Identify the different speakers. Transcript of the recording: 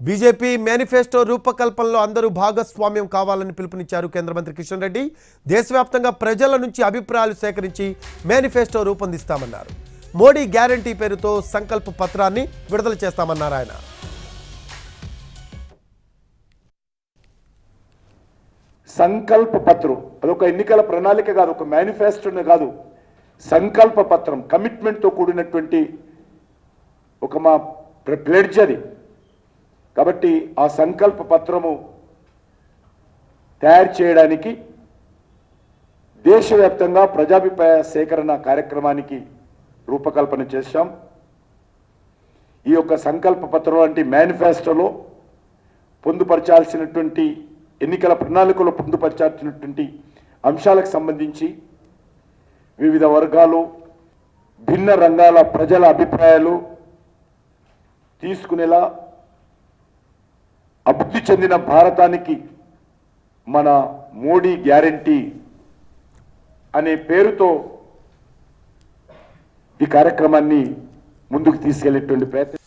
Speaker 1: BJP manifesto రూపకల్పనలో అందరూ భాగస్వామ్యం కావాలని పిలుపునిచ్చారు కేంద్ర మంత్రి కిషన్ రెడ్డి. దేశవ్యాప్తంగా ప్రజల నుంచి అభిప్రాయాలు సేకరించి మేనిఫెస్టో రూపొందిస్తామన్నారు. మోడీ గ్యారంటీ పేరుతో సంకల్ప పత్రాన్ని విడుదల చేస్తామన్నారు ఆయన.
Speaker 2: సంకల్ప పత్రం అదొక ఎన్నికల ప్రణాళిక కాదు ఒక మేనిఫెస్టోనే కాదు. సంకల్ప పత్రం కమిట్మెంట్తో కూడినటువంటి ఒక మా ప్లెడ్జ్ అది. కాబట్టి ఆ సంకల్ప పత్రము తయారు చేయడానికి దేశవ్యాప్తంగా ప్రజాభిప్రాయ సేకరణ కార్యక్రమానికి రూపకల్పన చేశాం. ఈ యొక్క సంకల్ప పత్రం వంటి మేనిఫెస్టోలో పొందుపరచాల్సినటువంటి ఎన్నికల ప్రణాళికలో పొందుపరచాల్సినటువంటి అంశాలకు సంబంధించి వివిధ వర్గాలు భిన్న రంగాల ప్రజల అభిప్రాయాలు తీసుకునేలా అభివృద్ధి చెందిన భారతానికి మన మోడీ గ్యారంటీ అనే పేరుతో ఈ కార్యక్రమాన్ని ముందుకు తీసుకెళ్ళేటువంటి ప్రయత్నం